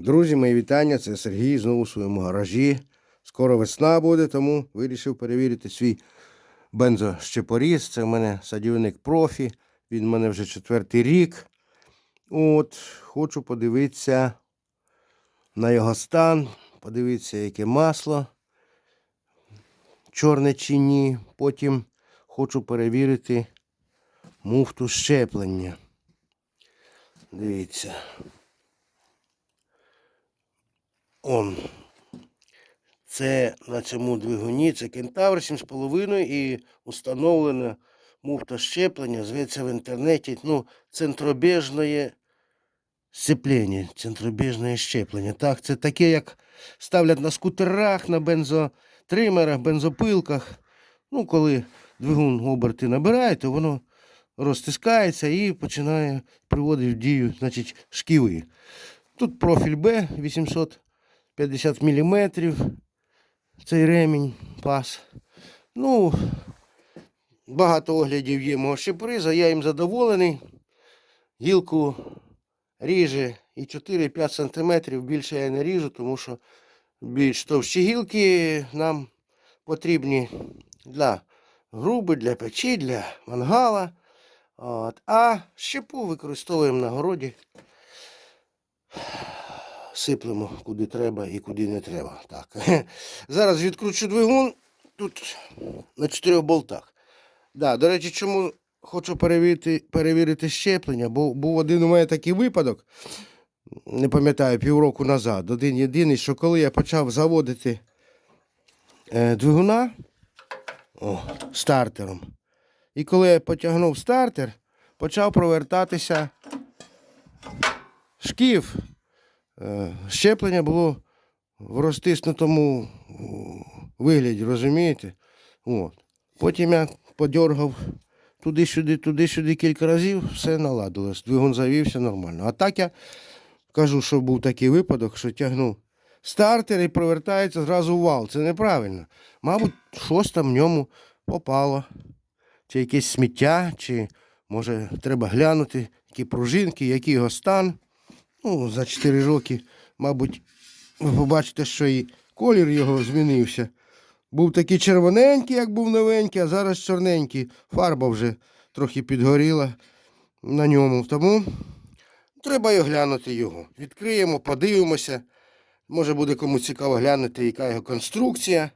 Друзі, мої вітання. Це Сергій знову в своєму гаражі. Скоро весна буде, тому вирішив перевірити свій бензощепоріз. Це в мене садівник профі. Він в мене вже четвертий рік. От, хочу подивитися на його стан, подивитися, яке масло, чорне чи ні. Потім хочу перевірити муфту щеплення. Дивіться. Он. Це на цьому двигуні, це кентавр 7,5 і установлена муфта щеплення, зветься в інтернеті, ну, центробіжне сцеплення, центробіжне щеплення. Так, це таке, як ставлять на скутерах, на бензотримерах, бензопилках. Ну, коли двигун оберти набирає, то воно розтискається і починає приводити в дію, значить, шківи. Тут профіль Б 850 мм. Цей ремінь пас. Ну, багато оглядів є мого щеприза, я їм задоволений. Гілку ріже і 4-5 см більше я не ріжу, тому що більш товщі гілки нам потрібні для груби, для печі, для мангала. От. А щепу використовуємо на городі сиплемо куди треба і куди не треба. Так. Зараз відкручу двигун тут на чотирьох болтах. Да, до речі, чому хочу перевірити, перевірити щеплення, бо був один у мене такий випадок, не пам'ятаю, півроку назад. Один єдиний, що коли я почав заводити е, двигуна о, стартером, і коли я потягнув стартер, почав провертатися шків. Е, Щеплення було в розтиснутому вигляді, розумієте? От. Потім я подергав туди-сюди, туди-сюди кілька разів, все наладилось. Двигун завівся нормально. А так я кажу, що був такий випадок, що тягнув стартер і провертається зразу в вал. Це неправильно. Мабуть, щось там в ньому попало. Чи якесь сміття, чи може треба глянути, які пружинки, який його стан. Ну, за 4 роки, мабуть, ви побачите, що і колір його змінився. Був такий червоненький, як був новенький, а зараз чорненький. Фарба вже трохи підгоріла на ньому. Тому треба й оглянути його. Відкриємо, подивимося. Може буде кому цікаво глянути, яка його конструкція.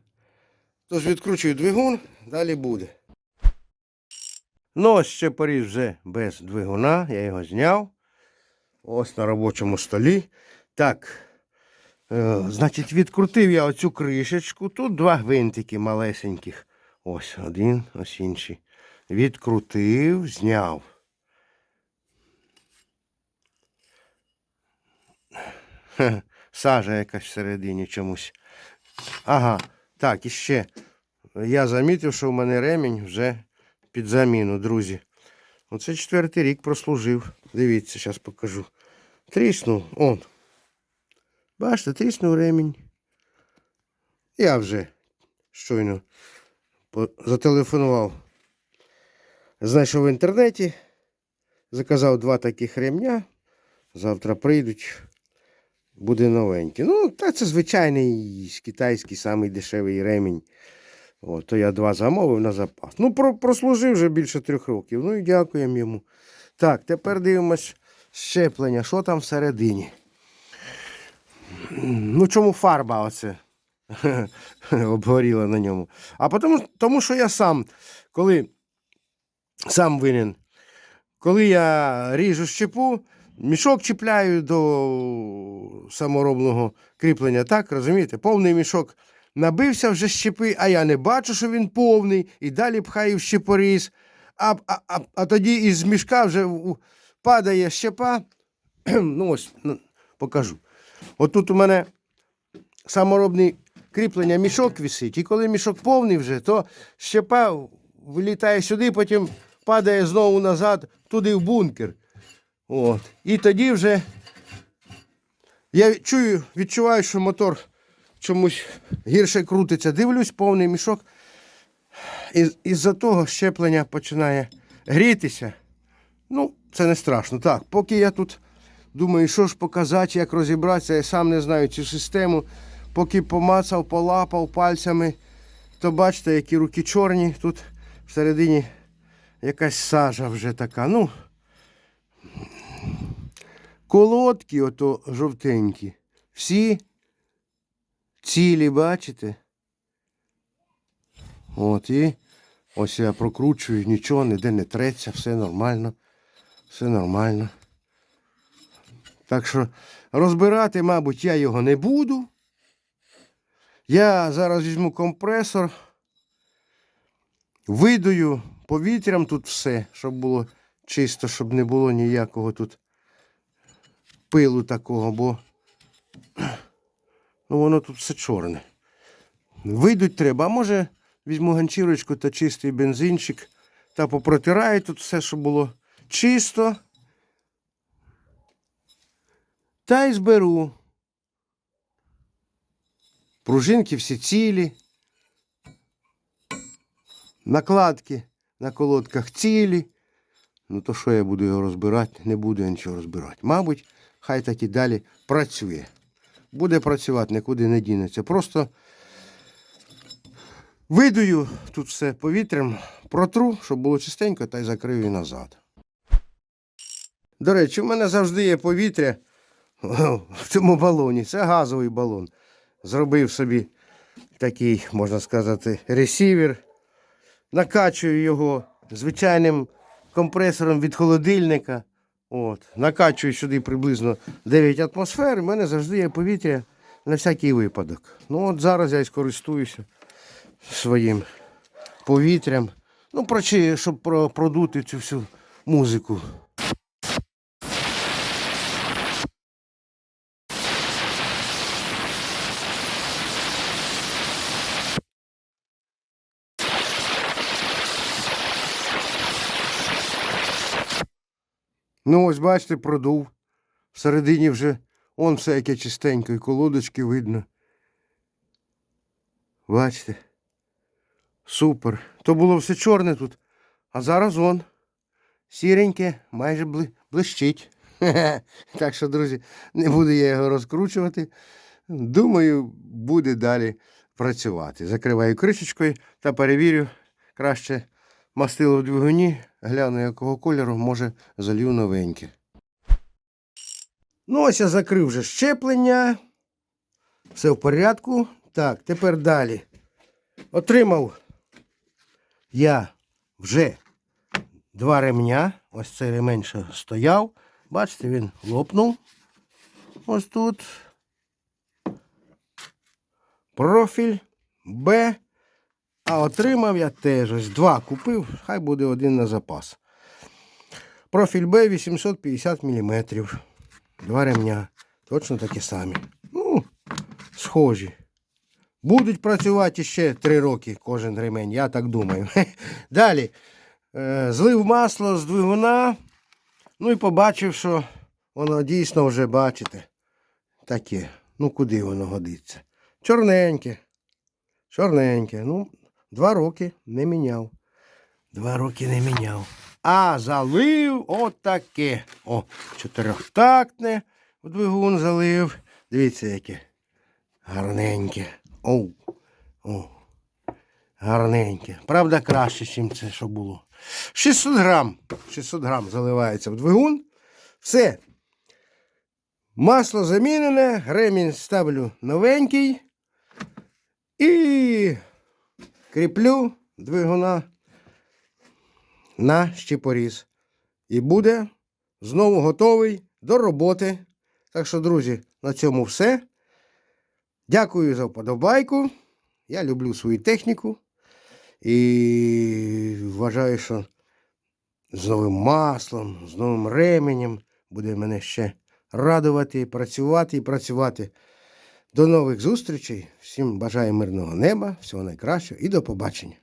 Тож відкручую двигун, далі буде. Ну, ось ще поріз вже без двигуна, я його зняв. Ось на робочому столі. Так. Е, значить, відкрутив я оцю кришечку. Тут два гвинтики малесеньких. Ось один, ось інший. Відкрутив, зняв. Сажа якась всередині чомусь. Ага, так, і ще. Я замітив, що в мене ремінь вже під заміну, друзі. Оце четвертий рік прослужив. Дивіться, зараз покажу. Тріснув, он. Бачите, тріснув ремінь. Я вже щойно зателефонував. Знайшов в інтернеті. Заказав два таких ремня. Завтра прийдуть. Буде новенький. Ну, та це звичайний китайський самий дешевий ремінь. От, то я два замовив на запас. Ну, про, прослужив вже більше трьох років. Ну і дякуємо йому. Так, тепер дивимось щеплення. Що там всередині? Ну, чому фарба оце обгоріла на ньому? А тому, тому що я сам, коли сам винен, коли я ріжу щепу, мішок чіпляю до саморобного кріплення, так, розумієте? Повний мішок набився вже щепи, а я не бачу, що він повний, і далі пхаю в щепоріз. А, а, а, тоді із мішка вже падає щепа. ну ось, ну, покажу. Отут у мене саморобний кріплення мішок висить, і коли мішок повний вже, то щепа вилітає сюди, потім падає знову назад, туди в бункер. От. І тоді вже я чую, відчуваю, що мотор чомусь гірше крутиться. Дивлюсь, повний мішок. Із- Із-за того щеплення починає грітися. Ну, це не страшно. Так, поки я тут Думаю, що ж показати, як розібратися. Я сам не знаю цю систему. Поки помацав, полапав пальцями, то бачите, які руки чорні. Тут всередині якась сажа вже така. Ну, колодки ото жовтенькі. Всі цілі, бачите? От і ось я прокручую, нічого ніде не треться, все нормально. Все нормально. Так що розбирати, мабуть, я його не буду. Я зараз візьму компресор, видую повітрям тут все, щоб було чисто, щоб не було ніякого тут пилу такого, бо ну, воно тут все чорне. Видуть треба, а може візьму ганчірочку та чистий бензинчик та попротираю тут все, щоб було чисто. Та й зберу. Пружинки всі цілі. Накладки на колодках цілі. Ну то що я буду його розбирати? Не буду я нічого розбирати. Мабуть, хай так і далі працює. Буде працювати, нікуди не дінеться. Просто видую тут все повітрям, протру, щоб було чистенько, та й закрию і назад. До речі, в мене завжди є повітря в цьому балоні. Це газовий балон. Зробив собі такий, можна сказати, ресівер. Накачую його звичайним компресором від холодильника. От. Накачую сюди приблизно 9 атмосфер. У мене завжди є повітря на всякий випадок. Ну от зараз я і скористуюся своїм повітрям. Ну, про чи, щоб про- продути цю всю музику. Ну, ось бачите, продув. Всередині вже он все яке чистенько, і колодочки видно. Бачите? Супер. То було все чорне тут. А зараз он. Сіреньке, майже бли... блищить. Так що, друзі, не буду я його розкручувати. Думаю, буде далі працювати. Закриваю кришечкою та перевірю краще мастило в двигуні, гляну, якого кольору, може, залью новеньке. Ну, ось я закрив вже щеплення. Все в порядку. Так, тепер далі. Отримав я вже два ремня. Ось цей ремень ще стояв. Бачите, він лопнув. Ось тут. Профіль Б. А отримав я теж ось два купив, хай буде один на запас. Профіль Б 850 мм. Два ремня. Точно такі самі. Ну, схожі. Будуть працювати ще три роки кожен ремень, я так думаю. Далі. Е, Злив масло з двигуна. Ну і побачив, що воно дійсно вже, бачите, таке. Ну, куди воно годиться? Чорненьке. Чорненьке. Ну, два роки не міняв. Два роки не міняв. А залив отаке. О, чотирьохтактне двигун залив. Дивіться, яке. Гарненьке. Оу. О. Гарненьке. Правда, краще, ніж це, що було. 600 грам. 600 грам заливається в двигун. Все. Масло замінене, ремінь ставлю новенький. І кріплю двигуна на щепоріз. І буде знову готовий до роботи. Так що, друзі, на цьому все. Дякую за вподобайку. Я люблю свою техніку. І вважаю, що з новим маслом, з новим ременем буде мене ще радувати, працювати і працювати. До нових зустрічей. Всім бажаю мирного неба, всього найкращого і до побачення.